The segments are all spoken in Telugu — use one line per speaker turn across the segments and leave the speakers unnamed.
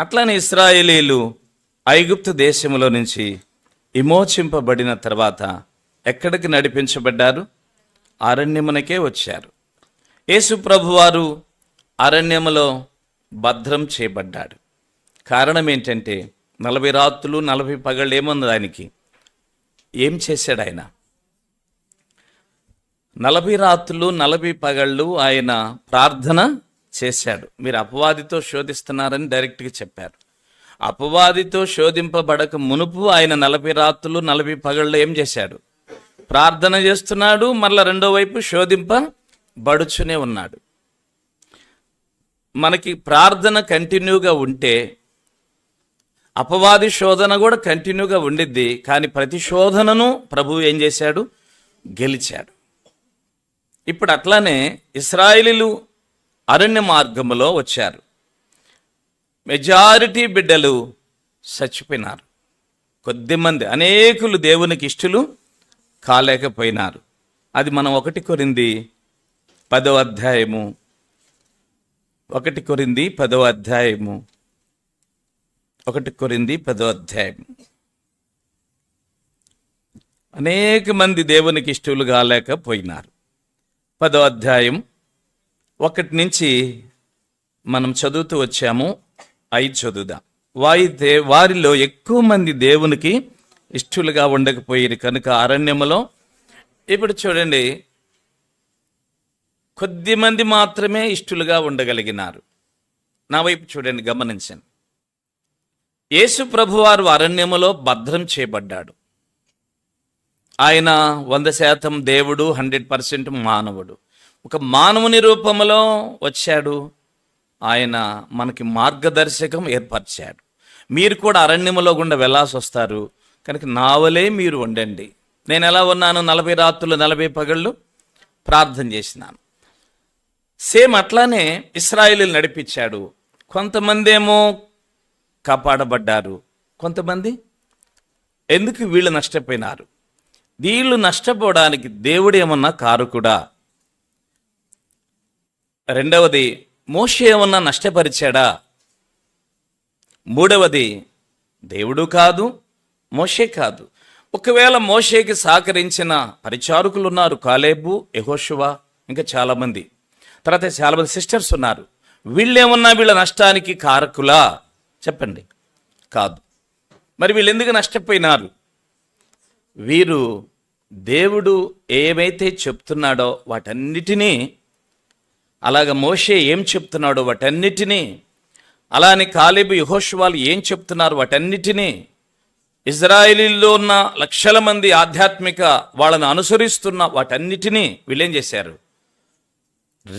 అట్లానే ఇస్రాయేలీలు ఐగుప్తు దేశములో నుంచి విమోచింపబడిన తర్వాత ఎక్కడికి నడిపించబడ్డారు? అరణ్యమునకే వచ్చారు. యేసు ప్రభువారు అరణ్యములో భద్రం చేయబడ్డాడు. కారణం ఏంటంటే నలభై రాత్రులు నలభై పగళ్ళు ఏముంది ఆయనకి? ఏం చేశాడు ఆయన? నలభై రాత్రులు నలభై పగళ్ళు ఆయన ప్రార్థన చేశాడు. మీరు అపవాదితో శోధిస్తున్నారని డైరెక్ట్గా చెప్పారు. అపవాదితో శోధింపబడక మునుపు ఆయన నలభై రాత్రులు నలభై పగళ్ళు ఏం చేశాడు? ప్రార్థన చేస్తున్నాడు మళ్ళా రెండో వైపు శోధింపబడుచునే ఉన్నాడు. మనకి ప్రార్థన కంటిన్యూగా ఉంటే అపవాది శోధన కూడా కంటిన్యూగా ఉండిద్ది కానీ ప్రతి శోధనను ప్రభువు ఏం చేశాడు? గెలిచాడు. ఇప్పుడు అట్లానే ఇస్రాయిలీలు అరణ్య మార్గములో వచ్చారు. మెజారిటీ బిడ్డలు చచ్చిపోయినారు. కొద్దిమంది అనేకులు దేవునికి ఇష్టలు కాలేకపోయినారు. అది మనం ఒకటి కొరింది పదో అధ్యాయము. ఒకటి కొరింది పదో అధ్యాయము. ఒకటి కొరింది పదో అధ్యాయం అనేక మంది దేవునికి ఇష్టలు కాలేకపోయినారు పదో అధ్యాయం ఒకటి నుంచి మనం చదువుతూ వచ్చాము ఐదు చదువుదాం. వాయితే వారిలో ఎక్కువ మంది దేవునికి ఇష్టలుగా ఉండకపోయారు కనుక అరణ్యములో. ఇప్పుడు చూడండి కొద్ది మంది మాత్రమే ఇష్టలుగా ఉండగలిగినారు. నా వైపు చూడండి గమనించండి. యేసు ప్రభువారు అరణ్యములో భద్రం చేయబడ్డాడు. ఆయన వంద శాతం దేవుడు హండ్రెడ్ పర్సెంట్ మానవుడు. ఒక మానవుని రూపంలో వచ్చాడు. ఆయన మనకి మార్గదర్శకం ఏర్పరిచాడు. మీరు కూడా అరణ్యములో గుండా వెళ్ళాల్సి వస్తారు కనుక నావలే మీరు ఉండండి. నేను ఎలా ఉన్నాను? నలభై రాత్రులు నలభై పగళ్ళు ప్రార్థన చేసినాను. సేమ్ అట్లానే ఇస్రాయిలు నడిపించాడు. కొంతమంది ఏమో కాపాడబడ్డారు. కొంతమంది ఎందుకు వీళ్ళు నష్టపోయినారు? వీళ్ళు నష్టపోవడానికి దేవుడు ఏమన్నా కారుకుడా రెండవది మోషే ఏమన్నా నష్టపరిచాడా? మూడవది దేవుడు కాదు మోషే కాదు. ఒకవేళ మోషేకి సహకరించిన పరిచారకులు ఉన్నారు కాలేబు యహోషువ ఇంకా చాలామంది. తర్వాత చాలామంది సిస్టర్స్ ఉన్నారు. వీళ్ళేమన్నా వీళ్ళ నష్టానికి కారకులా? చెప్పండి. కాదు. మరి వీళ్ళు ఎందుకు నష్టపోయినారు? వీరు దేవుడు ఏమైతే చెప్తున్నాడో వాటన్నిటినీ అలాగ మోషే ఏం చెప్తున్నాడో వాటన్నిటినీ? అలానే కాలేబు యహోష్వాలు ఏం చెప్తున్నారు వాటన్నిటినీ? ఇజ్రాయిలీల్లో ఉన్న లక్షల మంది ఆధ్యాత్మిక వాళ్ళను అనుసరిస్తున్న వాటన్నిటినీ వీళ్ళేం చేశారు?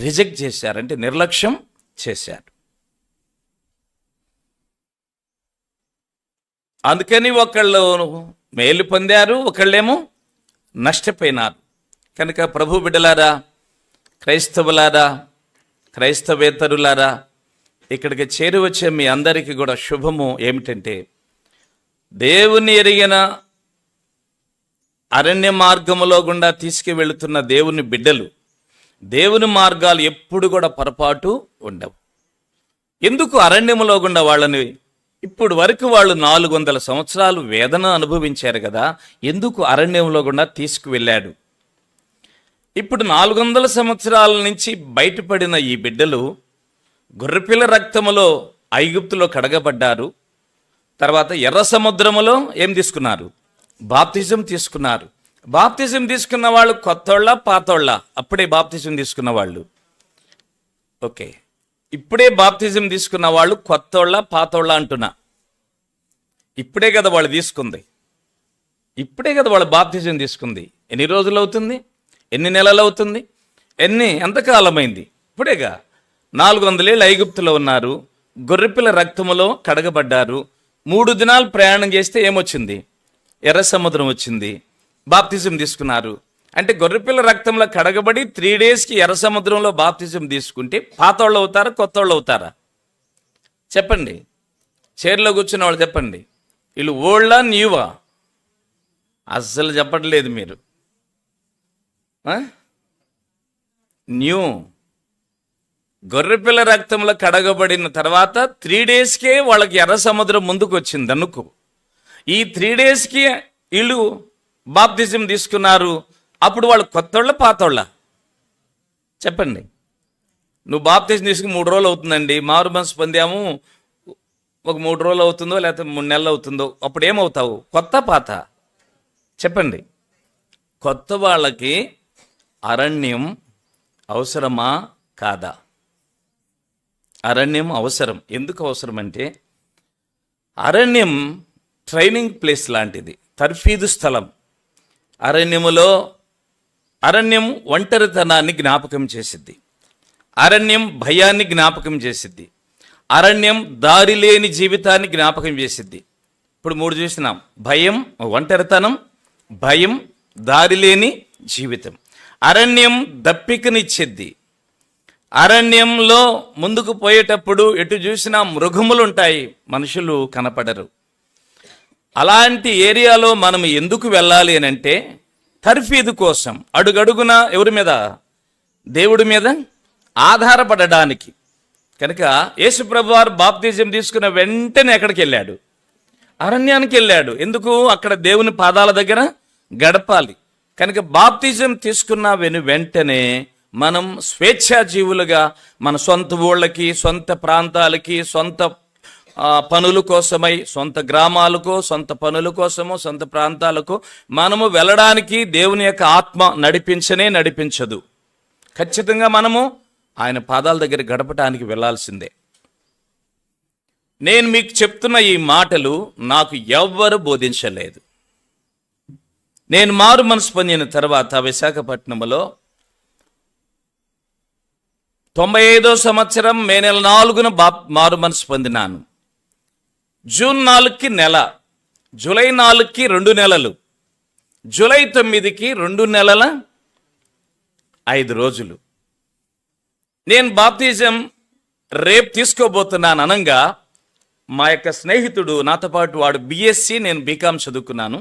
రిజెక్ట్ చేశారు అంటే నిర్లక్ష్యం చేశారు. అందుకని ఒకళ్ళు మేలు పొందారు ఒకళ్ళేమో నష్టపోయినారు. కనుక ప్రభు బిడ్డలారా క్రైస్తవులారా క్రైస్తవేతరులారా ఇక్కడికి చేరువచ్చే మీ అందరికీ కూడా శుభము ఏమిటంటే దేవుని ఎరిగిన అరణ్య మార్గములో గుండా తీసుకువెళుతున్న దేవుని బిడ్డలు దేవుని మార్గాలు ఎప్పుడు కూడా పొరపాటు ఉండవు. ఎందుకు అరణ్యములో గుండా వాళ్ళని ఇప్పుడు వరకు వాళ్ళు నాలుగు వందల సంవత్సరాలు వేదన అనుభవించారు కదా ఎందుకు అరణ్యంలో గుండా తీసుకువెళ్ళాడు? ఇప్పుడు నాలుగు వందల సంవత్సరాల నుంచి బయటపడిన ఈ బిడ్డలు గొర్రెపిల్ల రక్తములో ఐగుప్తులో కడగబడ్డారు. తర్వాత ఎర్ర సముద్రములో ఏం తీసుకున్నారు? బాప్తిజం తీసుకున్నారు. బాప్తిజం తీసుకున్న వాళ్ళు కొత్తోళ్ళ పాతోళ్ళ? అప్పుడే బాప్తిజం తీసుకున్న వాళ్ళు. ఓకే. ఇప్పుడే బాప్తిజం తీసుకున్న వాళ్ళు కొత్తోళ్ళ పాతోళ్ళ అంటున్నా. ఇప్పుడే కదా వాళ్ళు తీసుకుంది. ఇప్పుడే కదా వాళ్ళు బాప్తిజం తీసుకుంది. ఎన్ని రోజులు అవుతుంది? ఎన్ని నెలలు అవుతుంది? ఎన్ని? ఎంతకాలమైంది ఇప్పుడేగా. నాలుగు వందలేళ్ళు ఐగుప్తులో ఉన్నారు. గొర్రెపిల్ల రక్తములో కడగబడ్డారు. మూడు దినాలు ప్రయాణం చేస్తే ఏమొచ్చింది? ఎర్ర సముద్రం వచ్చింది. బాప్తిజం తీసుకున్నారు. అంటే గొర్రెపిల్ల రక్తంలో కడగబడి త్రీ డేస్కి ఎర్ర సముద్రంలో బాప్తిజం తీసుకుంటే పాతోళ్ళు అవుతారా కొత్త వాళ్ళు అవుతారా? చెప్పండి. చైర్లో కూర్చున్న వాళ్ళు చెప్పండి. వీళ్ళు ఓల్డా న్యూవా? అస్సలు చెప్పట్లేదు మీరు. న్యూ. గొర్రెపిల్ల రక్తంలో కడగబడిన తర్వాత త్రీ డేస్కే వాళ్ళకి ఎర్ర సముద్రం ముందుకు వచ్చింది అనుకో. ఈ త్రీ డేస్కి వీళ్ళు బాప్తిజం తీసుకున్నారు. అప్పుడు వాళ్ళు కొత్తోళ్ళ పాతోళ్ళ? చెప్పండి. నువ్వు బాప్తిజం తీసుకుని మూడు రోజులు అవుతుందండి. మారు మనసు పొందాము. ఒక మూడు రోజులు అవుతుందో లేకపోతే మూడు నెలలు అవుతుందో. అప్పుడు ఏమవుతావు? కొత్త పాత? చెప్పండి. కొత్త వాళ్ళకి అరణ్యం అవసరమా కాదా? అరణ్యం అవసరం. ఎందుకు అవసరం అంటే అరణ్యం ట్రైనింగ్ ప్లేస్ లాంటిది తర్ఫీదు స్థలం. అరణ్యములో అరణ్యం ఒంటరితనాన్ని జ్ఞాపకం చేసిద్ది. అరణ్యం భయాన్ని జ్ఞాపకం చేసిద్ది. అరణ్యం దారి లేని జీవితాన్ని జ్ఞాపకం చేసిద్ది. ఇప్పుడు మూడు చూసినాం. భయం ఒంటరితనం భయం దారి లేని జీవితం. అరణ్యం దప్పికనిచ్చిద్ది అరణ్యంలో ముందుకు పోయేటప్పుడు ఎటు చూసినా మృగములు ఉంటాయి మనుషులు కనపడరు. అలాంటి ఏరియాలో మనం ఎందుకు వెళ్ళాలి అని అంటే తర్ఫీదు కోసం అడుగడుగున ఎవరి మీద? దేవుడి మీద ఆధారపడడానికి. కనుక యేసుప్రభు వారు బాప్తిజం తీసుకున్న వెంటనే ఎక్కడికి వెళ్ళాడు? అరణ్యానికి వెళ్ళాడు. ఎందుకు? అక్కడ దేవుని పాదాల దగ్గర గడపాలి. కనుక బాప్తిజం తీసుకున్న వెను వెంటనే మనం స్వేచ్ఛాజీవులుగా మన సొంత ఊళ్ళకి సొంత ప్రాంతాలకి సొంత పనుల కోసమై సొంత గ్రామాలకు సొంత పనుల కోసము సొంత ప్రాంతాలకు మనము వెళ్ళడానికి దేవుని యొక్క ఆత్మ నడిపించనే నడిపించదు. ఖచ్చితంగా మనము ఆయన పాదాల దగ్గర గడపటానికి వెళ్ళాల్సిందే నేను మీకు చెప్తున్న ఈ మాటలు నాకు ఎవ్వరు బోధించలేదు. నేను మారు మనసు పొందిన తర్వాత విశాఖపట్నంలో తొంభై ఐదో సంవత్సరం మే నెల నాలుగున బా మారు మనసు పొందినాను. జూన్ నాలుగుకి నెల జూలై నాలుగుకి రెండు నెలలు జూలై తొమ్మిదికి రెండు నెలల ఐదు రోజులు. నేను బాప్తిజం రేపు తీసుకోబోతున్నాను అనంగా మా యొక్క స్నేహితుడు నాతో పాటు వాడు బిఎస్సి నేను బీకామ్ చదువుకున్నాను.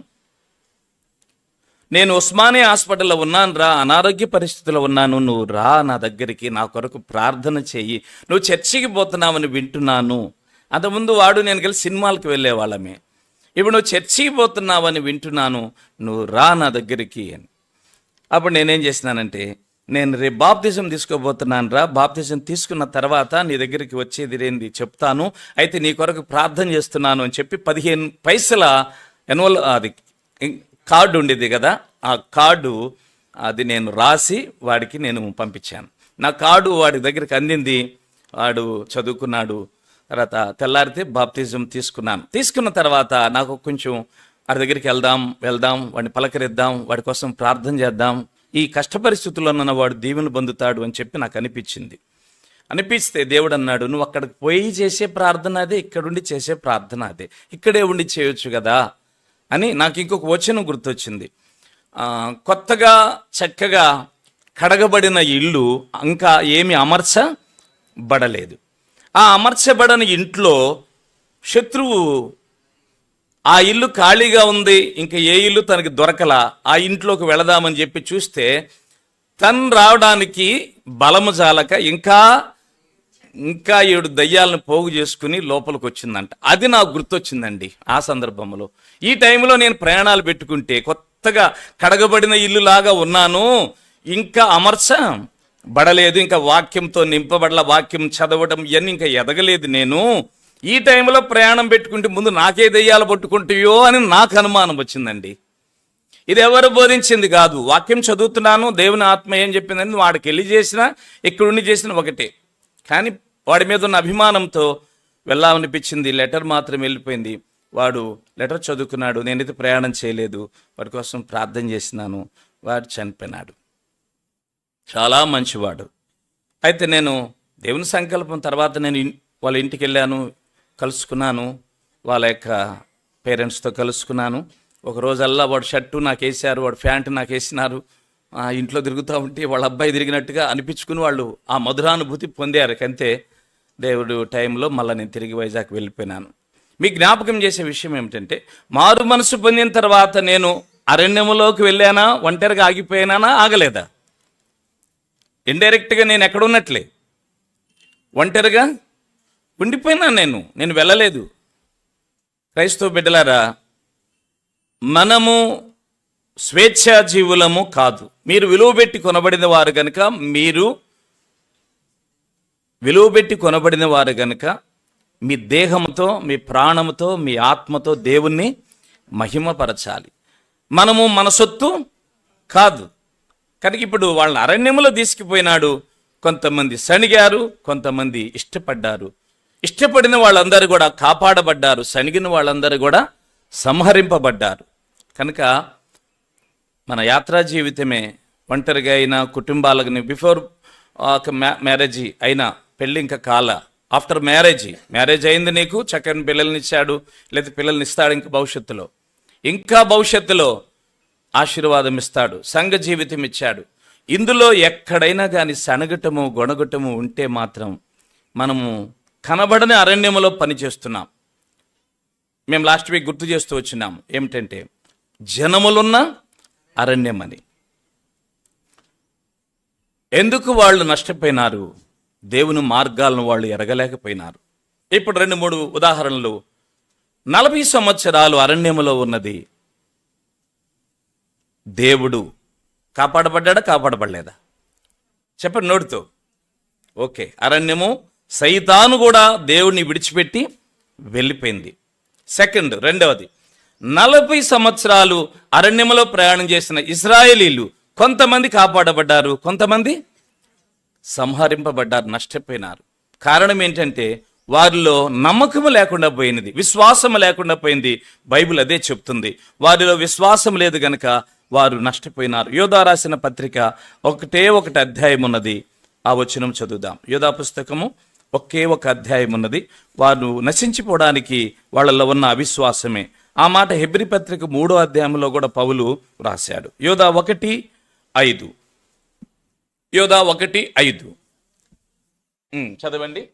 నేను ఉస్మానియా హాస్పిటల్లో ఉన్నాను రా అనారోగ్య పరిస్థితిలో ఉన్నాను నువ్వు రా నా దగ్గరికి నా కొరకు ప్రార్థన చేయి. నువ్వు చర్చికి పోతున్నావని వింటున్నాను. అంతకుముందు వాడు నేను కలిసి సినిమాలకు వెళ్ళేవాళ్ళమే. ఇప్పుడు నువ్వు చర్చికి పోతున్నావని వింటున్నాను నువ్వు రా నా దగ్గరికి అని. అప్పుడు నేనేం చేసినానంటే నేను రేపు బాప్తిజం తీసుకోబోతున్నాను రా బాప్తిజం తీసుకున్న తర్వాత నీ దగ్గరికి వచ్చేది ఏంది చెప్తాను అయితే నీ కొరకు ప్రార్థన చేస్తున్నాను అని చెప్పి పదిహేను పైసల ఎన్వల్ అది కార్డు ఉండేది కదా ఆ కార్డు అది నేను రాసి వాడికి నేను పంపించాను. నా కార్డు వాడి దగ్గరికి అందింది వాడు చదువుకున్నాడు తర్వాత తెల్లారితే బాప్తిజం తీసుకున్నాను. తీసుకున్న తర్వాత నాకు కొంచెం వాడి దగ్గరికి వెళ్దాం వెళ్దాం వాడిని పలకరిద్దాం వాడి కోసం ప్రార్థన చేద్దాం. ఈ కష్టపరిస్థితుల్లో ఉన్న వాడు దీవెను పొందుతాడు అని చెప్పి నాకు అనిపించింది. అనిపిస్తే దేవుడు అన్నాడు నువ్వు అక్కడికి పోయి చేసే ప్రార్థన అదే ఇక్కడుండి చేసే ప్రార్థన అదే. ఇక్కడే ఉండి చేయొచ్చు కదా. అని నాకు ఇంకొక వచనం గుర్తొచ్చింది. కొత్తగా చక్కగా కడగబడిన ఇల్లు ఇంకా ఏమి అమర్చబడలేదు. ఆ అమర్చబడని ఇంట్లో శత్రువు ఆ ఇల్లు ఖాళీగా ఉంది ఇంకా ఏ ఇల్లు తనకి దొరకలా ఆ ఇంట్లోకి వెళదామని చెప్పి చూస్తే తను రావడానికి బలము జాలక ఇంకా ఇంకా ఏడు దయ్యాలను పోగు చేసుకుని లోపలికి వచ్చిందంట అది నాకు గుర్తొచ్చిందండి ఆ సందర్భంలో ఈ టైంలో నేను ప్రయాణాలు పెట్టుకుంటే కొత్తగా కడగబడిన ఇల్లులాగా ఉన్నాను. ఇంకా అమర్చ బడలేదు ఇంకా వాక్యంతో నింపబడల వాక్యం చదవడం ఇవన్నీ ఇంకా ఎదగలేదు నేను. ఈ టైంలో ప్రయాణం పెట్టుకుంటే ముందు నాకే దయ్యాలు పట్టుకుంటాయో అని నాకు అనుమానం వచ్చిందండి. ఇది ఎవరు బోధించింది కాదు. వాక్యం చదువుతున్నాను దేవుని ఆత్మ ఏం చెప్పిందని వాడికి వెళ్ళి చేసినా ఇక్కడుండి చేసిన ఒకటే. కానీ వాడి మీద ఉన్న అభిమానంతో వెళ్ళామనిపించింది లెటర్ మాత్రం వెళ్ళిపోయింది. వాడు లెటర్ చదువుకున్నాడు. నేనైతే ప్రయాణం చేయలేదు. వాడి కోసం ప్రార్థన చేసినాను. వాడు చనిపోయినాడు. చాలా మంచివాడు. అయితే నేను దేవుని సంకల్పం తర్వాత నేను వాళ్ళ ఇంటికి వెళ్ళాను. కలుసుకున్నాను. వాళ్ళ యొక్క పేరెంట్స్తో కలుసుకున్నాను. ఒక రోజల్లా వాడు షర్టు నాకు వేసారు వాడు ప్యాంటు నాకు వేసినారు. ఇంట్లో తిరుగుతూ ఉంటే వాళ్ళ అబ్బాయి తిరిగినట్టుగా అనిపించుకుని వాళ్ళు ఆ మధురానుభూతి పొందారు. కంతే దేవుడు టైంలో మళ్ళీ నేను తిరిగి వైజాగ్ వెళ్ళిపోయినాను. మీ జ్ఞాపకం చేసే విషయం ఏమిటంటే మారు మనసు పొందిన తర్వాత నేను అరణ్యములోకి వెళ్ళానా? ఒంటరిగా ఆగిపోయానా ఆగలేదా? ఇండైరెక్ట్గా నేను ఎక్కడ ఉన్నట్లే? ఒంటరిగా ఉండిపోయినా నేను. నేను వెళ్ళలేదు. క్రైస్తవ బిడ్డలారా మనము స్వేచ్ఛా జీవులము కాదు. మీరు విలువ పెట్టి కొనబడిన వారు గనుక మీరు విలువ పెట్టి కొనబడిన వారు గనుక మీ దేహంతో మీ ప్రాణముతో మీ ఆత్మతో దేవుణ్ణి మహిమపరచాలి. మనము మన సొత్తు కాదు. కనుక ఇప్పుడు వాళ్ళని అరణ్యములో తీసుకుపోయినాడు. కొంతమంది సణిగారు కొంతమంది ఇష్టపడ్డారు. ఇష్టపడిన వాళ్ళందరూ కూడా కాపాడబడ్డారు. సణిగిన వాళ్ళందరూ కూడా సంహరింపబడ్డారు. కనుక మన యాత్రా జీవితమే ఒంటరిగా అయినా కుటుంబాలకు బిఫోర్ ఒక మ్యారేజ్ అయినా పెళ్ళి ఇంకా కాల. ఆఫ్టర్ మ్యారేజ్ మ్యారేజ్ అయింది నీకు చక్కని పిల్లల్ని ఇచ్చాడు లేదా పిల్లల్ని ఇస్తాడు ఇంకా భవిష్యత్తులో. ఇంకా భవిష్యత్తులో ఆశీర్వాదం ఇస్తాడు సంఘ జీవితం ఇచ్చాడు. ఇందులో ఎక్కడైనా కానీ సనగటము గొణగటము ఉంటే మాత్రం మనము కనబడని అరణ్యములో పనిచేస్తున్నాం. మేము లాస్ట్ వీక్ గుర్తు చేస్తూ వచ్చినాం. ఏమిటంటే జనములున్నా అరణ్యం అని ఎందుకు వాళ్ళు నష్టపోయినారు? దేవుని మార్గాలను వాళ్ళు ఎరగలేకపోయినారు. ఇప్పుడు రెండు మూడు ఉదాహరణలు. నలభై సంవత్సరాలు అరణ్యములో ఉన్నది. దేవుడు కాపాడబడ్డాడా కాపాడబడలేదా? చెప్పండి నోటితో. ఓకే అరణ్యము సైతాను కూడా దేవుడిని విడిచిపెట్టి వెళ్ళిపోయింది. సెకండ్ రెండవది. నలభై సంవత్సరాలు అరణ్యములో ప్రయాణం చేసిన ఇస్రాయేలీలు కొంతమంది కాపాడబడ్డారు కొంతమంది సంహరింపబడ్డారు నష్టపోయినారు. కారణం ఏంటంటే వారిలో నమ్మకము లేకుండా పోయినది విశ్వాసము లేకుండా పోయింది బైబిల్ అదే చెప్తుంది. వారిలో విశ్వాసం లేదు గనక వారు నష్టపోయినారు. యోధా రాసిన పత్రిక ఒకటే ఒకటి అధ్యాయం ఉన్నది. ఆ వచనం చదువుదాం. యోధా పుస్తకము ఒకే ఒక అధ్యాయం ఉన్నది. వారు నశించిపోవడానికి వాళ్ళలో ఉన్న అవిశ్వాసమే. ఆ మాట హెబ్రి పత్రిక మూడో అధ్యాయంలో కూడా పౌలు రాశాడు. యోధా ఒకటి ఐదు. యోధా ఒకటి ఐదు. చదవండి.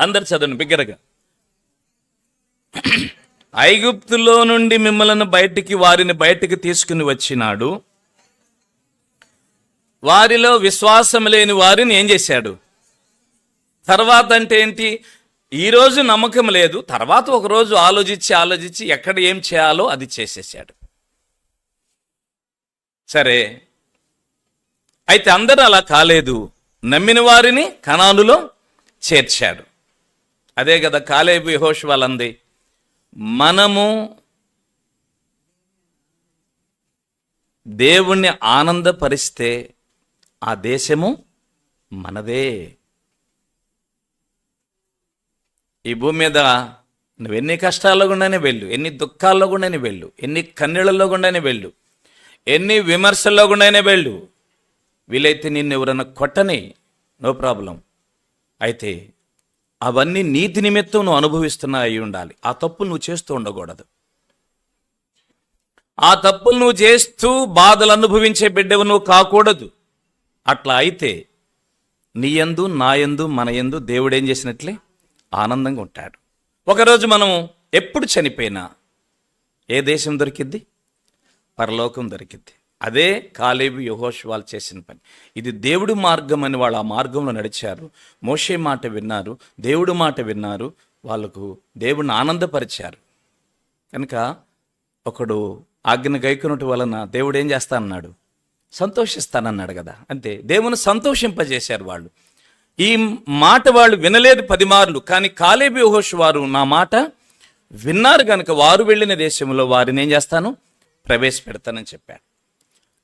అందరు చదవండి బిగ్గరగా. ఐగుప్తులో నుండి మిమ్మల్ని బయటికి వారిని బయటికి తీసుకుని వచ్చినాడు. వారిలో విశ్వాసం లేని వారిని ఏం చేశాడు? తర్వాత అంటే ఏంటి ఈరోజు నమ్మకం లేదు. తర్వాత ఒక రోజు ఆలోచించి ఆలోచించి ఎక్కడ ఏం చేయాలో అది చేసేసాడు. సరే. అయితే అందరూ అలా కాలేదు. నమ్మిన వారిని కణాలులో చేర్చాడు. అదే కదా కాలేబు యహోష్ వాళ్ళంది మనము దేవుణ్ణి ఆనందపరిస్తే ఆ దేశము మనదే. ఈ భూమి మీద నువ్వు ఎన్ని కష్టాల్లో గుండానే వెళ్ళు ఎన్ని దుఃఖాల్లో గుండానే వెళ్ళు ఎన్ని కన్నీళ్ళల్లో గుండానే వెళ్ళు ఎన్ని విమర్శల్లో గుండానే వెళ్ళు. వీలైతే నిన్ను ఎవరన్నా కొట్టని నో ప్రాబ్లం. అయితే అవన్నీ నీతి నిమిత్తం నువ్వు అనుభవిస్తున్నా అయి ఉండాలి. ఆ తప్పులు నువ్వు చేస్తూ ఉండకూడదు. ఆ తప్పులు నువ్వు చేస్తూ బాధలు అనుభవించే బిడ్డవు నువ్వు కాకూడదు. అట్లా అయితే నీ నాయందు నా యందు మన యందు దేవుడేం చేసినట్లే? ఆనందంగా ఉంటాడు. ఒకరోజు మనం ఎప్పుడు చనిపోయినా ఏ దేశం దొరికిద్ది? పరలోకం దొరికిద్ది. అదే కాలేబు యహోష్ వాళ్ళు చేసిన పని. ఇది దేవుడు మార్గం అని వాళ్ళు ఆ మార్గంలో నడిచారు. మోషే మాట విన్నారు. దేవుడు మాట విన్నారు. వాళ్ళకు దేవుడిని ఆనందపరిచారు. కనుక ఒకడు ఆజ్ఞ గైకునటి వలన దేవుడు ఏం చేస్తానన్నాడు? సంతోషిస్తానన్నాడు కదా. అంతే. దేవుని సంతోషింపజేశారు వాళ్ళు. ఈ మాట వాళ్ళు వినలేదు పది మార్లు కానీ కాలేబి హోష్ వారు నా మాట విన్నారు కనుక వారు వెళ్ళిన దేశంలో వారిని ఏం చేస్తాను? ప్రవేశపెడతానని చెప్పాడు.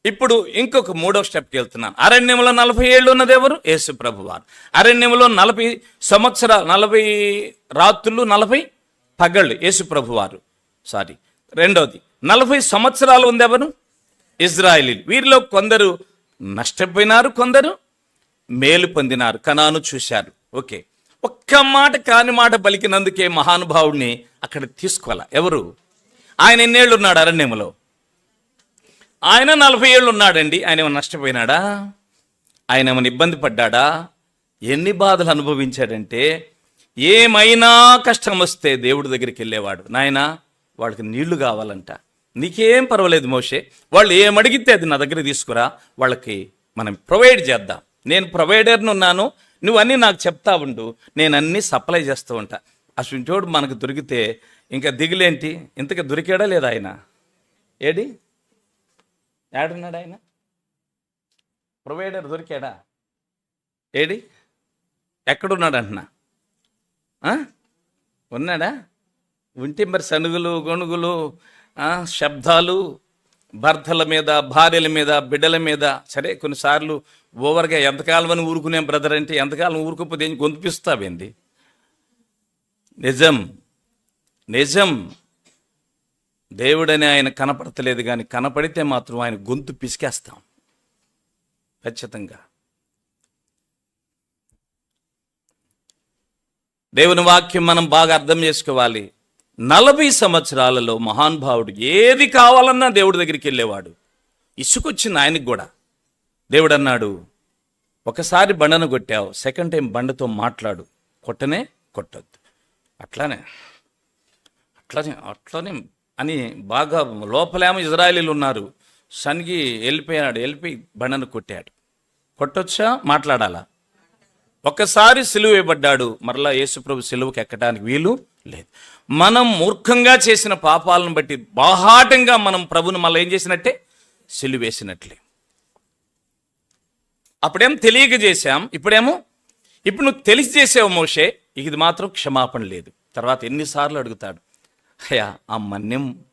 ఇప్పుడు ఇంకొక మూడో స్టెప్కి వెళ్తున్నాను. అరణ్యంలో నలభై ఏళ్ళు ఉన్నది ఎవరు? యేసు ప్రభు వారు. అరణ్యంలో నలభై సంవత్సరాలు నలభై రాత్రులు నలభై పగళ్ళు యేసు ప్రభు వారు. సారీ రెండవది నలభై సంవత్సరాలు ఉంది ఎవరు? ఇజ్రాయిలీ వీరిలో కొందరు నష్టపోయినారు కొందరు మేలు పొందినారు. కనాను చూశారు. ఓకే. ఒక్క మాట కాని మాట పలికినందుకే మహానుభావుడిని అక్కడ తీసుకోవాల. ఎవరు? ఆయన ఎన్నేళ్ళు ఉన్నాడు అరణ్యములో? ఆయన నలభై ఏళ్ళు ఉన్నాడండి. ఆయన ఏమైనా నష్టపోయినాడా? ఆయన ఏమైనా ఇబ్బంది పడ్డాడా? ఎన్ని బాధలు అనుభవించాడంటే ఏమైనా కష్టం వస్తే దేవుడి దగ్గరికి వెళ్ళేవాడు. నాయనా వాళ్ళకి నీళ్ళు కావాలంట. నీకేం పర్వాలేదు మోషే. వాళ్ళు ఏమడిగితే అది నా దగ్గర తీసుకురా. వాళ్ళకి మనం ప్రొవైడ్ చేద్దాం. నేను ప్రొవైడర్ను ఉన్నాను నువ్వన్నీ నాకు చెప్తా ఉండు నేను అన్నీ సప్లై చేస్తూ ఉంటా. అసలు చోడు మనకు దొరికితే ఇంకా దిగులేంటి? ఇంతకు దొరికాడా లేదా ఆయన? ఏడి? ఏడున్నాడు ఆయన? ప్రొవైడర్ దొరికాడా? ఏడి? ఎక్కడున్నాడు అంటున్నా ఉన్నాడా? ఉంటే మరి సనుగులు గొణుగులు శబ్దాలు భర్తల మీద భార్యల మీద బిడ్డల మీద. సరే కొన్నిసార్లు ఓవర్గా ఎంతకాలం అని ఊరుకునే బ్రదర్ అంటే ఎంతకాలం ఊరుకోకపోతే ఏం గొంతుపిస్తావేంది? నిజం నిజం. దేవుడని ఆయన కనపడతలేదు కానీ కనపడితే మాత్రం ఆయన గొంతు పిసికేస్తాం. ఖచ్చితంగా. దేవుని వాక్యం మనం బాగా అర్థం చేసుకోవాలి. నలభై సంవత్సరాలలో మహానుభావుడు ఏది కావాలన్నా దేవుడి దగ్గరికి వెళ్ళేవాడు. ఇసుకొచ్చింది ఆయనకి కూడా. దేవుడు అన్నాడు ఒకసారి బండను కొట్టావు సెకండ్ టైం బండతో మాట్లాడు కొట్టనే కొట్టద్దు. అట్లానే అట్లానే అట్లానే అని బాగా లోపలేమో ఇజ్రాయలీలు ఉన్నారు. సన్గి వెళ్ళిపోయాడు వెళ్ళిపోయి బండను కొట్టాడు. కొట్టొచ్చా? మాట్లాడాలా? ఒకసారి సిలువ ఇవ్వబడ్డాడు మరలా యేసుప్రభు సిలువకి ఎక్కడానికి వీలు లేదు. మనం మూర్ఖంగా చేసిన పాపాలను బట్టి బాహాటంగా మనం ప్రభుని మళ్ళీ ఏం చేసినట్టే? సిలువేసినట్లే. అప్పుడేం తెలియక చేశాం? ఇప్పుడేమో? ఇప్పుడు నువ్వు తెలిసి చేసావు మోషే ఇది మాత్రం క్షమాపణ లేదు. తర్వాత ఎన్నిసార్లు అడుగుతాడు అయ్యా ఆ మన్యం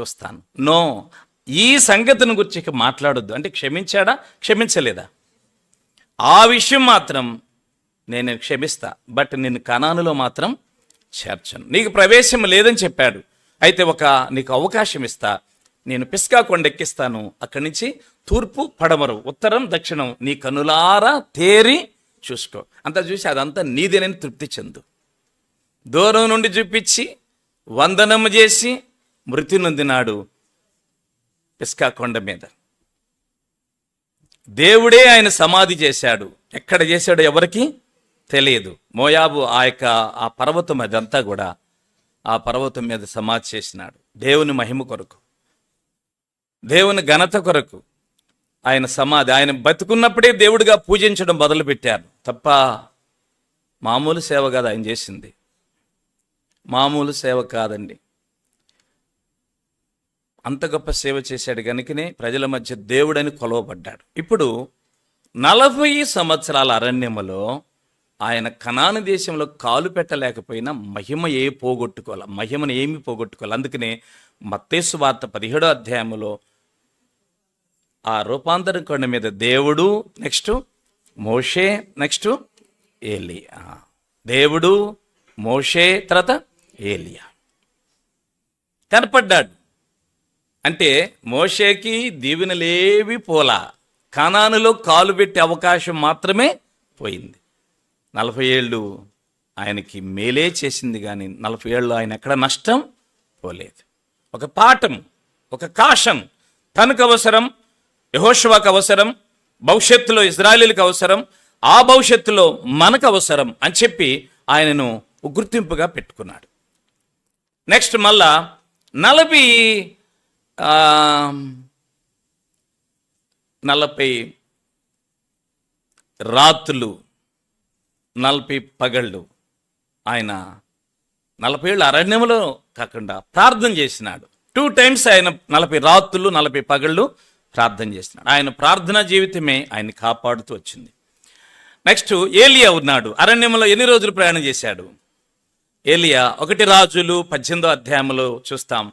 చూస్తాను. నో ఈ సంగతిని గురించి మాట్లాడొద్దు. అంటే క్షమించాడా? క్షమించలేదా? ఆ విషయం మాత్రం నేను క్షమిస్తా. బట్ నేను కణానులో మాత్రం చేర్చను. నీకు ప్రవేశం లేదని చెప్పాడు. అయితే ఒక నీకు అవకాశం ఇస్తా. నేను పిస్కా కొండ ఎక్కిస్తాను అక్కడి నుంచి తూర్పు పడమరు ఉత్తరం దక్షిణం నీ కనులారా తేరి చూసుకో. అంతా చూసి అదంతా నీదేనని తృప్తి చెందు. దూరం నుండి చూపించి వందనము చేసి మృతి నొందినాడు పిస్కా కొండ మీద. దేవుడే ఆయన సమాధి చేశాడు. ఎక్కడ చేశాడో ఎవరికి? తెలియదు. మోయాబు ఆ యొక్క ఆ పర్వతం అదంతా కూడా ఆ పర్వతం మీద సమాధి చేసినాడు. దేవుని మహిమ కొరకు. దేవుని ఘనత కొరకు ఆయన సమాధి ఆయన బతుకున్నప్పుడే దేవుడిగా పూజించడం మొదలుపెట్టారు. తప్ప మామూలు సేవ కాదు ఆయన చేసింది. మామూలు సేవ కాదండి. అంత గొప్ప సేవ చేశాడు కనుకనే ప్రజల మధ్య దేవుడని కొలవబడ్డాడు. ఇప్పుడు నలభై సంవత్సరాల అరణ్యములో ఆయన కనాను దేశంలో కాలు పెట్టలేకపోయినా మహిమ ఏ పోగొట్టుకోవాలి మహిమను ఏమి పోగొట్టుకోవాలి. అందుకనే మత్తేసు వార్త పదిహేడో అధ్యాయములో ఆ రూపాంతరం కొండ మీద దేవుడు నెక్స్ట్ మోషే నెక్స్ట్ ఏలియా. దేవుడు మోషే తర్వాత ఏలియా. కనపడ్డాడు. అంటే మోషేకి దీవెనలేవి పోలా. కనానులో కాలు పెట్టే అవకాశం మాత్రమే పోయింది. నలభై ఏళ్ళు ఆయనకి మేలే చేసింది కానీ నలభై ఏళ్ళు ఆయన ఎక్కడ నష్టం పోలేదు. ఒక పాఠం ఒక కాషం తనకు అవసరం యహోషవాకు అవసరం భవిష్యత్తులో ఇజ్రాయలీలకు అవసరం ఆ భవిష్యత్తులో మనకు అవసరం అని చెప్పి ఆయనను గుర్తింపుగా పెట్టుకున్నాడు. నెక్స్ట్ మళ్ళా నలభై నలభై రాత్రులు నలభై పగళ్ళు. ఆయన నలభై ఏళ్ళు అరణ్యంలో కాకుండా ప్రార్థన చేసినాడు. టూ టైమ్స్ ఆయన నలభై రాత్రులు నలభై పగళ్ళు ప్రార్థన చేసినాడు. ఆయన ప్రార్థనా జీవితమే ఆయన్ని కాపాడుతూ వచ్చింది. నెక్స్ట్ ఏలియా ఉన్నాడు. అరణ్యంలో ఎన్ని రోజులు ప్రయాణం చేశాడు? ఏలియా ఒకటి రాజులు పద్దెనిమిదో అధ్యాయంలో చూస్తాం.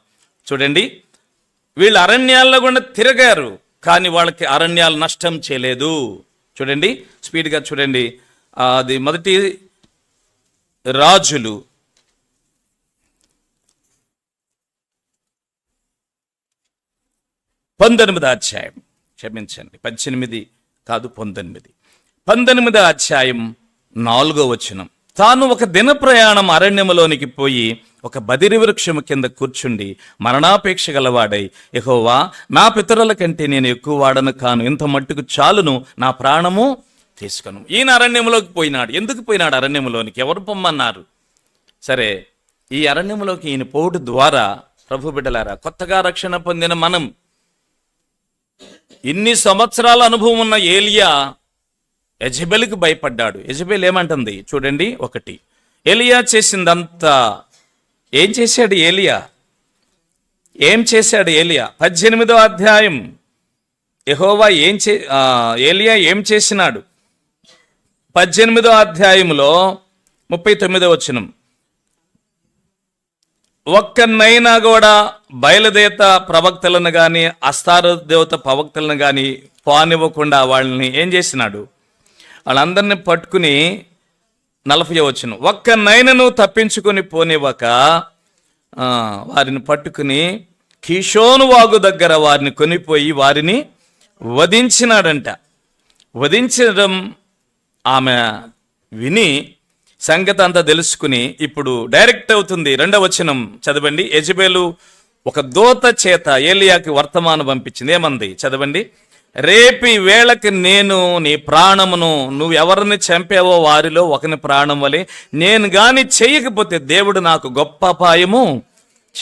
చూడండి. వీళ్ళు అరణ్యాల్లో కూడా తిరగారు కానీ వాళ్ళకి అరణ్యాలు నష్టం చేయలేదు. చూడండి. స్పీడ్గా చూడండి. అది మొదటి రాజులు. పంతొమ్మిది అధ్యాయం. క్షమించండి పద్దెనిమిది కాదు పంతొమ్మిది. పంతొమ్మిది అధ్యాయం నాలుగో వచనం. తాను ఒక దిన ప్రయాణం అరణ్యములోనికి పోయి ఒక బదిరి వృక్షము కింద కూర్చుండి మరణాపేక్ష గలవాడై యహోవా నా పితరుల కంటే నేను ఎక్కువ వాడను కాను ఇంత మట్టుకు చాలును నా ప్రాణము తీసుకును ఈయన అరణ్యంలోకి పోయినాడు. ఎందుకు పోయినాడు అరణ్యంలోనికి ఎవరు పొమ్మన్నారు? సరే ఈ అరణ్యంలోకి ఈయన పోవుడు ద్వారా ప్రభు బిడ్డలారా కొత్తగా రక్షణ పొందిన మనం ఇన్ని సంవత్సరాల అనుభవం ఉన్న ఏలియా యజబెల్కి భయపడ్డాడు. యజబెల్ ఏమంటుంది? చూడండి ఒకటి. ఏలియా చేసిందంతా ఏం చేశాడు ఏలియా? ఏం చేశాడు ఏలియా? పద్దెనిమిదో అధ్యాయం. ఎహోవా ఏం చే ఏలియా ఏం చేసినాడు? పద్దెనిమిదో అధ్యాయంలో ముప్పై తొమ్మిదో వచనం. ఒక్కనైనా కూడా బయలుదేత ప్రవక్తలను కానీ అస్తార దేవత ప్రవక్తలను కానీ పానివ్వకుండా వాళ్ళని ఏం చేసినాడు? వాళ్ళందరినీ పట్టుకుని నలభై వచ్చిన ఒక్క నైనను తప్పించుకొని పోనివ్వక వారిని పట్టుకుని కిషోను వాగు దగ్గర వారిని కొనిపోయి వారిని వధించినాడంట. వధించడం ఆమె విని సంగతి అంతా తెలుసుకుని ఇప్పుడు డైరెక్ట్ అవుతుంది రెండవ వచనం. చదవండి. యజబేలు ఒక దోత చేత ఏలియాకి వర్తమానం పంపించింది. ఏమంది? చదవండి. రేపి వేళకి నేను నీ ప్రాణమును నువ్వు ఎవరిని చంపావో వారిలో ఒకని ప్రాణం వలె నేను గాని చేయకపోతే దేవుడు నాకు గొప్ప అపాయము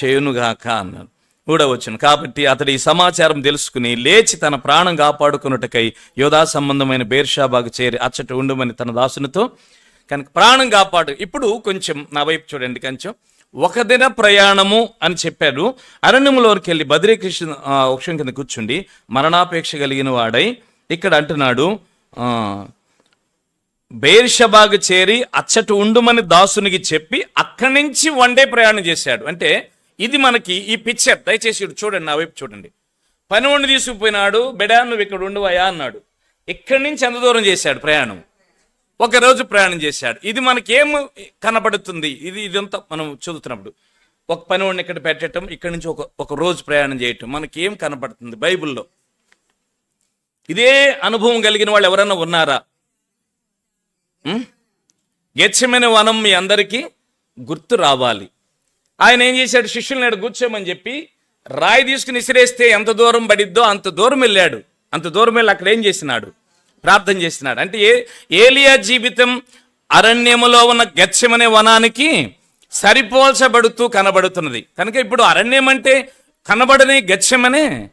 చేయునుగాక అన్నాడు. మూడవచ్చును కాబట్టి అతడు ఈ సమాచారం తెలుసుకుని లేచి తన ప్రాణం కాపాడుకున్నట్టుకై యోధా సంబంధమైన బేర్షాబాకు చేరి అచ్చట ఉండుమని తన దాసునితో కనుక ప్రాణం కాపాడు. ఇప్పుడు కొంచెం నా వైపు చూడండి కొంచెం. ఒక దిన ప్రయాణము అని చెప్పాడు. అరణ్యంలోకి వెళ్ళి బద్రీకృష్ణ వృక్షం కింద కూర్చుండి మరణాపేక్ష కలిగిన వాడై ఇక్కడ అంటున్నాడు బేర్షబాగు చేరి అచ్చట ఉండుమని దాసునికి చెప్పి అక్కడి నుంచి వన్ డే ప్రయాణం చేశాడు. అంటే ఇది మనకి ఈ పిక్చర్ దయచేసి ఇటు చూడండి నా వైపు చూడండి. పని వండి తీసుకుపోయినాడు బెడా నువ్వు ఇక్కడ ఉండువయా అన్నాడు. ఇక్కడి నుంచి ఎంత దూరం చేశాడు ప్రయాణం? ఒక రోజు ప్రయాణం చేశాడు. ఇది మనకి ఏం కనబడుతుంది? ఇది ఇదంతా మనం చదువుతున్నప్పుడు. ఒక పని వాడిని ఇక్కడ పెట్టడం ఇక్కడి నుంచి ఒక ఒక రోజు ప్రయాణం చేయటం మనకి ఏం కనబడుతుంది బైబిల్లో? ఇదే అనుభవం కలిగిన వాళ్ళు ఎవరైనా ఉన్నారా? ఉం? గెచ్చమైన వనం మీ అందరికీ గుర్తు రావాలి. ఆయన ఏం చేశాడు? శిష్యుల్ని నాడు కూర్చోమని చెప్పి రాయి తీసుకుని ఇసిరేస్తే ఎంత దూరం పడిద్దో అంత దూరం వెళ్ళాడు. అంత దూరం వెళ్ళి అక్కడ ఏం చేసినాడు? ప్రార్థన చేసినాడు. అంటే ఏ ఏలియా జీవితం అరణ్యములో ఉన్న గచ్చమనే వనానికి సరిపోల్చబడుతూ కనబడుతున్నది. కనుక ఇప్పుడు అరణ్యం అంటే కనబడని గచ్చమనే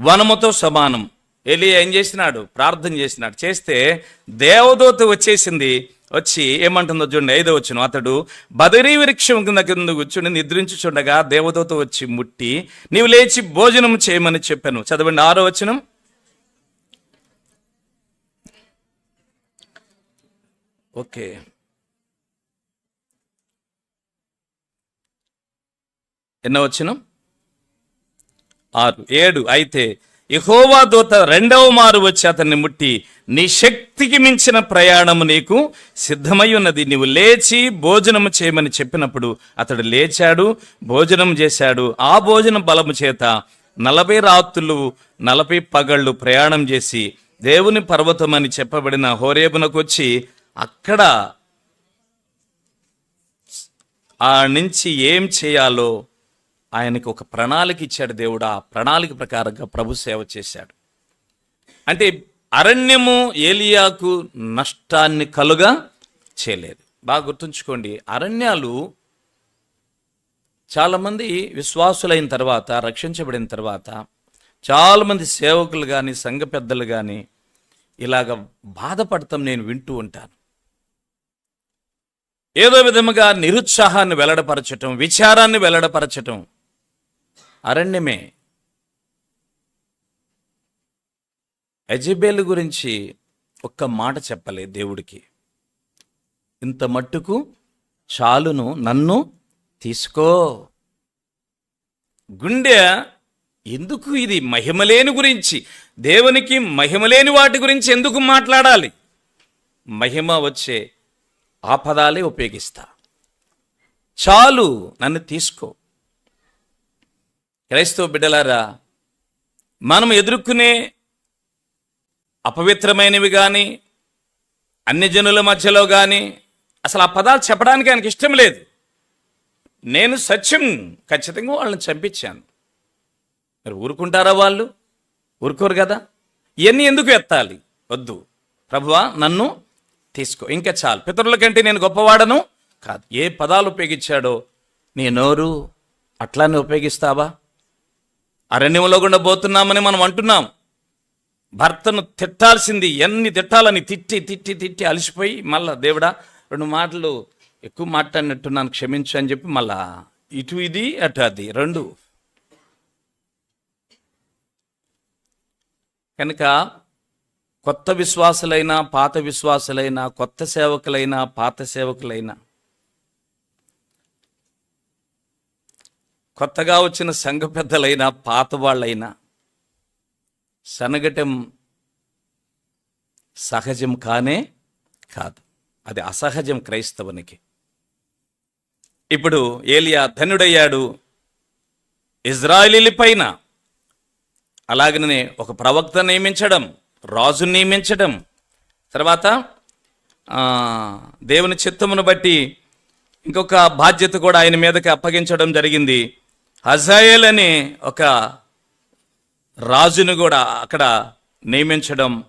వనముతో సమానం. ఏలియా ఏం చేసినాడు? ప్రార్థన చేసినాడు. చేస్తే దేవదూత వచ్చేసింది. వచ్చి ఏమంటుందో చూడండి ఐదో వచ్చిన అతడు బదరీ వృక్షం కింద కింద కూర్చుని నిద్రించుచుండగా దేవతతో వచ్చి ముట్టి నీవు లేచి భోజనం చేయమని చెప్పాను. చదవండి ఆరో వచనం. ఓకే. ఎన్నో వచనం? ఆరు. ఏడు. అయితే యహోవా దూత రెండవ మారు వచ్చి అతన్ని ముట్టి నీ శక్తికి మించిన ప్రయాణము నీకు సిద్ధమై ఉన్నది. నీవు లేచి భోజనము చేయమని చెప్పినప్పుడు అతడు లేచాడు భోజనం చేశాడు. ఆ భోజన బలము చేత నలభై రాత్రులు నలభై పగళ్ళు ప్రయాణం చేసి దేవుని పర్వతం అని చెప్పబడిన హోరేబునకు వచ్చి అక్కడ ఆ నుంచి ఏం చేయాలో ఆయనకు ఒక ప్రణాళిక ఇచ్చాడు దేవుడు. ఆ ప్రణాళిక ప్రకారంగా ప్రభు సేవ చేశాడు. అంటే అరణ్యము ఏలియాకు నష్టాన్ని కలుగా చేయలేదు. బాగా గుర్తుంచుకోండి అరణ్యాలు చాలామంది విశ్వాసులైన తర్వాత రక్షించబడిన తర్వాత చాలామంది సేవకులు కానీ సంఘ పెద్దలు కానీ ఇలాగ బాధపడతాం నేను వింటూ ఉంటాను. ఏదో విధముగా నిరుత్సాహాన్ని వెల్లడపరచటం విచారాన్ని వెల్లడపరచటం అరణ్యమే. ఎజబేలు గురించి ఒక్క మాట చెప్పలే దేవుడికి. ఇంత మట్టుకు చాలును నన్ను తీసుకో. గుండె ఎందుకు ఇది మహిమలేని గురించి? దేవునికి మహిమలేని వాటి గురించి ఎందుకు మాట్లాడాలి? మహిమ వచ్చే ఆ పదాలే ఉపయోగిస్తా. చాలు నన్ను తీసుకో. క్రైస్తవ బిడ్డలారా మనం ఎదుర్కొనే అపవిత్రమైనవి కానీ అన్ని జనుల మధ్యలో కానీ అసలు ఆ పదాలు చెప్పడానికి ఆయనకి ఇష్టం లేదు. నేను సత్యం ఖచ్చితంగా వాళ్ళని చంపించాను. మరి ఊరుకుంటారా వాళ్ళు? ఊరుకోరు కదా? ఇవన్నీ ఎందుకు ఎత్తాలి? వద్దు. ప్రభువా నన్ను తీసుకో. ఇంకా చాలు. పితరుల కంటే నేను గొప్పవాడను కాదు. ఏ పదాలు ఉపయోగించాడో నీ నోరు అట్లానే ఉపయోగిస్తావా? అరణ్యంలో గుండా పోతున్నామని మనం అంటున్నాం. భర్తను తిట్టాల్సింది ఎన్ని తిట్టాలని తిట్టి తిట్టి తిట్టి అలసిపోయి మళ్ళా దేవుడా రెండు మాటలు ఎక్కువ మాట్లాడినట్టున్నాను క్షమించు అని చెప్పి మళ్ళా ఇటు ఇది అటు అది రెండు. కనుక కొత్త విశ్వాసులైనా పాత విశ్వాసులైనా కొత్త సేవకులైనా పాత సేవకులైనా కొత్తగా వచ్చిన సంఘ పెద్దలైనా పాత వాళ్ళైనా సనగటం సహజం కానే కాదు. అది అసహజం క్రైస్తవునికి. ఇప్పుడు ఏలియా ధనుడయ్యాడు ఇజ్రాయిలీ పైన. అలాగనే ఒక ప్రవక్త నియమించడం రాజు నియమించడం తర్వాత దేవుని చిత్తమును బట్టి ఇంకొక బాధ్యత కూడా ఆయన మీదకి అప్పగించడం జరిగింది. హజాయేల్ అనే ఒక రాజును కూడా అక్కడ నియమించడం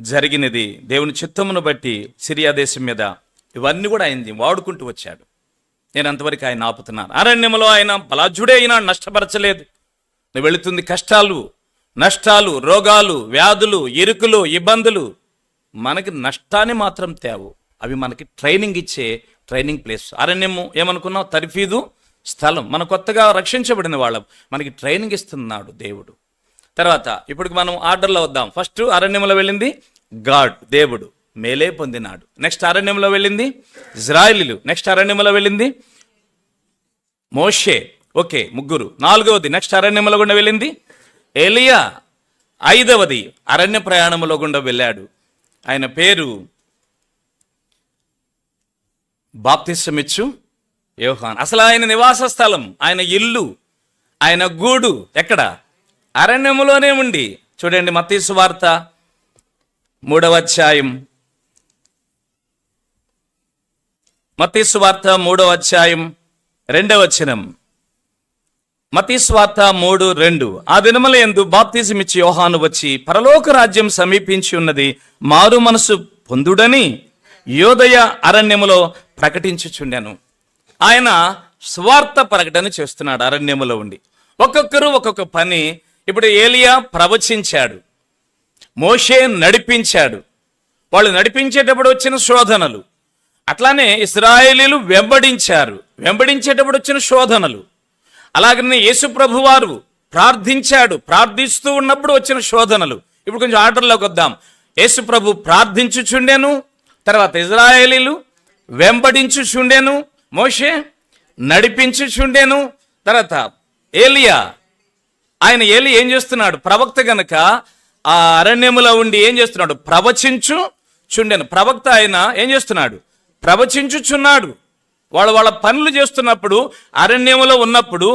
జరిగినది. దేవుని చిత్తమును బట్టి సిరియా దేశం మీద ఇవన్నీ కూడా అయింది. వాడుకుంటూ వచ్చాడు. నేను అంతవరకు ఆయన ఆపుతున్నాను. అరణ్యంలో ఆయన బలాజుడే అయినా నష్టపరచలేదు. నువ్వు వెళుతుంది కష్టాలు నష్టాలు రోగాలు వ్యాధులు ఇరుకులు ఇబ్బందులు. మనకి నష్టాన్ని మాత్రం తేవు. అవి మనకి ట్రైనింగ్ ఇచ్చే ట్రైనింగ్ ప్లేస్. అరణ్యము ఏమనుకున్నావు? తర్ఫీదు స్థలం. మన కొత్తగా రక్షించబడిన వాళ్ళం. మనకి ట్రైనింగ్ ఇస్తున్నాడు దేవుడు. తర్వాత ఇప్పుడు మనం ఆర్డర్లో వద్దాం. ఫస్ట్ అరణ్యంలో వెళ్ళింది గాడ్ దేవుడు. మేలే పొందినాడు. నెక్స్ట్ అరణ్యంలో వెళ్ళింది ఇజ్రాయిలీలు. నెక్స్ట్ అరణ్యంలో వెళ్ళింది మోషే. ఓకే ముగ్గురు. నాలుగవది. నెక్స్ట్ అరణ్యంలో గుండా వెళ్ళింది ఏలియా. ఐదవది అరణ్య ప్రయాణంలో గుండా వెళ్ళాడు. ఆయన పేరు బాప్తిసమిచ్చు. యోహాన్. అసలు ఆయన నివాస స్థలం ఆయన ఇల్లు ఆయన గూడు ఎక్కడ? అరణ్యములోనే ఉండి. చూడండి మతీసు వార్త మూడవ అధ్యాయం. మతీసు వార్త మూడవ అధ్యాయం రెండవ వచనం. మతీస్వార్త మూడు రెండు. ఆ దినముల ఎందు బాప్తిజమిచ్చి యోహాను వచ్చి పరలోక రాజ్యం సమీపించి ఉన్నది మారు మనసు పొందుడని యోదయ అరణ్యములో ప్రకటించుచుండెను. ఆయన స్వార్థ ప్రకటన చేస్తున్నాడు అరణ్యములో ఉండి. ఒక్కొక్కరు ఒక్కొక్క పని. ఇప్పుడు ఏలియా ప్రవచించాడు. మోషే నడిపించాడు. వాళ్ళు నడిపించేటప్పుడు వచ్చిన శోధనలు. అట్లానే ఇస్రాయేలీలు వెంబడించారు. వెంబడించేటప్పుడు వచ్చిన శోధనలు. అలాగనే యేసుప్రభు వారు ప్రార్థించాడు. ప్రార్థిస్తూ ఉన్నప్పుడు వచ్చిన శోధనలు. ఇప్పుడు కొంచెం ఆర్డర్లోకి వద్దాం. యేసుప్రభు ప్రార్థించుచుండెను తర్వాత ఇజ్రాయేలీలు వెంబడించుచుండెను మోషే నడిపించుచుండెను. తర్వాత ఏలియా ఆయన ఏలి ఏం చేస్తున్నాడు? ప్రవక్త గనక ఆ అరణ్యములో ఉండి ఏం చేస్తున్నాడు? ప్రవచించు చుండెను ప్రవక్త ఆయన ఏం చేస్తున్నాడు? ప్రవచించుచున్నాడు. వాళ్ళ వాళ్ళ పనులు చేస్తున్నప్పుడు అరణ్యములో ఉన్నప్పుడు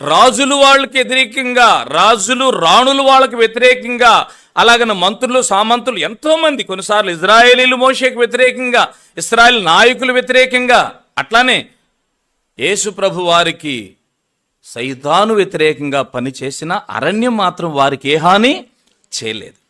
రాజులు వాళ్ళకి వ్యతిరేకంగా రాజులు రాణులు వాళ్ళకి వ్యతిరేకంగా అలాగన మంత్రులు సామంతులు ఎంతోమంది కొన్నిసార్లు ఇజ్రాయేలీలు మోషేకి వ్యతిరేకంగా ఇస్రాయేల్ నాయకులు వ్యతిరేకంగా అట్లానే యేసుప్రభు వారికి సైతాను వ్యతిరేకంగా పనిచేసిన అరణ్యం మాత్రం వారికి ఏ హాని చేయలేదు.